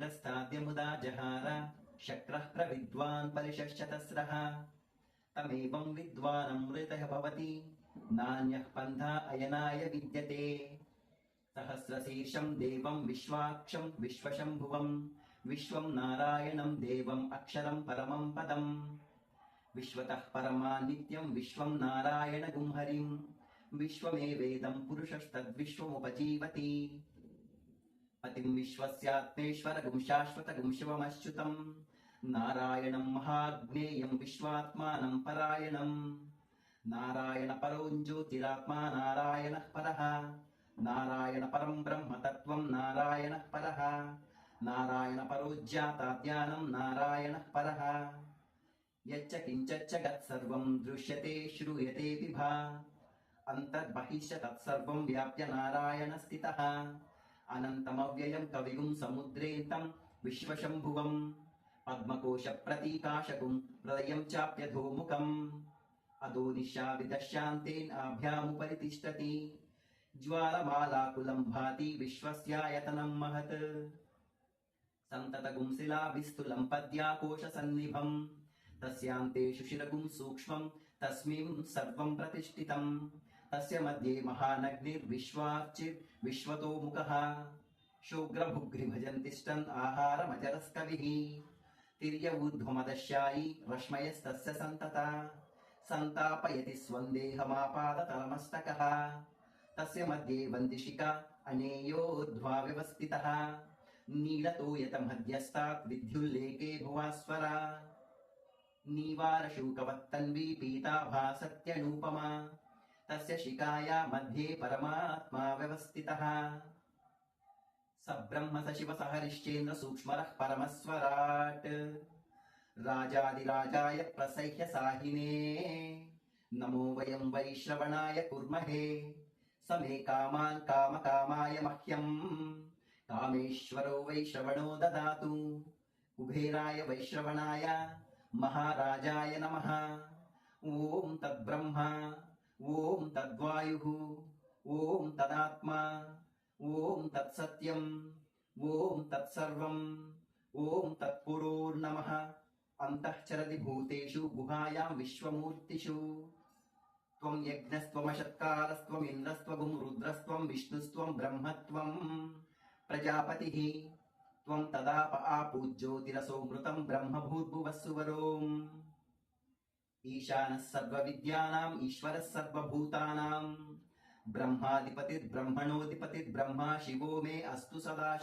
पुनस्ताद्यमुदा जहार। शक्रः प्रविद्वान् परिषश्चतस्रः तमेवम् विद्वानमृतः भवति। नान्यः पन्था अयनाय विद्यते। सहस्रशीर्षम् देवम् विश्वाक्षम् विश्वशम्भुवम्। विश्वम् नारायणम् देवम् अक्षरम् परमम् पदम्। विश्वतः परमा नित्यम् विश्वम् नारायणगुंहरिम्। विश्वमे वेदम् पुरुषस्तद्विश्वमुपजीवति। పతిం విశ్వస్యాత్మేశ్వరగం శాశ్వతగం శివమశ్యుతం నారాయణం మహాగ్నేయం విశ్వాత్మానం పరాయణం. నారాయణ పరం జ్యోతిరాత్మా నారాయణ పర. నారాయణ పరం బ్రహ్మతత్వం నారాయణ పర. నారాయణ పరోజ్యాతాజ్ఞానం నారాయణ పర. యచ్చ కించచ్చ గత్సర్వం దృశ్యతే శ్రూయతే విభా. అంతర్బహిష్య వ్యాప్య నారాయణ స్థితః. అనంతమవ్యయం కవిగుం సముద్రేతం విశ్వశంభువం పద్మకోశ ప్రతీకాశకుం హృదయం చాప్యధోముఖం అదో నిశావిదశాంతేనాభ్యాముపరి తిష్టతి జ్వాలమాలాకులం భాతి విశ్వస్యాయతనం మహత్ సంతతగుంశిలా విస్తులం పద్యాకోశ సన్నిభం తస్యాంతేషు శిరగుం సూక్ష్మం తస్మిం సర్వం ప్రతిష్ఠితం తస్య మధ్యే మహానగ్ని విశ్వార్చి విశ్వతో ముఖ. శూగ్రభుగ్రి భజంతిష్టన్ ఆహారమజరస్కవి తిర్యవూర్ధ్వమదశ్యాయి రశ్మయస్తస్య సంతత. సంతాపయతి స్వందేహమాపాదతలమస్తక. తస్య మధ్యే వందిషిక అనేయోర్ధ్వా వ్యవస్థిత నీలతో యత మధ్యస్థాత్ విద్యుల్లేకే భువాస్వర. నీవారశూకవత్తన్వీ పీతాభా సత్యనూపమా तस्य शिखाया मध्ये परमात्मा व्यवस्थितः स ब्रह्म स शिव स हरिश्चेन्द्र सूक्ष्मरः परमस्वराट् राजादिराजाय प्रसह्य साहिने नमो वयं वैश्रवणाय कुर्महे स मे कामान् कामकामाय मह्यम् कामेश्वरो वैश्रवणो ददातु कुबेराय वैश्रवणाय महाराजाय नमः ॐ तद्ब्रह्म ఓం తద్వాయు ఓం తదాత్మ ఓం తత్సత్యం ఓం తత్సర్వం ఓం తత్పురోర్నమ అంతఃచరది భూతేషు గుహాయాం విశ్వమూర్తిషు. త్వం యజ్ఞస్త్వమశత్కారస్త్వం ఇంద్రస్త్వగుం రుద్రస్త్వం విష్ణుస్త్వం బ్రహ్మత్వం ప్రజాపతి. త్వం తదాప ఆపూజ్యోతిరసో మృతం బ్రహ్మభూర్భువస్సువరోం ఈశాన సర్వ విద్యానాం ఈశ్వర సర్వభూతానాం. బ్రహ్మాధిపతిర్బ్రహ్మణోధిపతిర్బ్రహ్మ శివో మే అస్తు సదా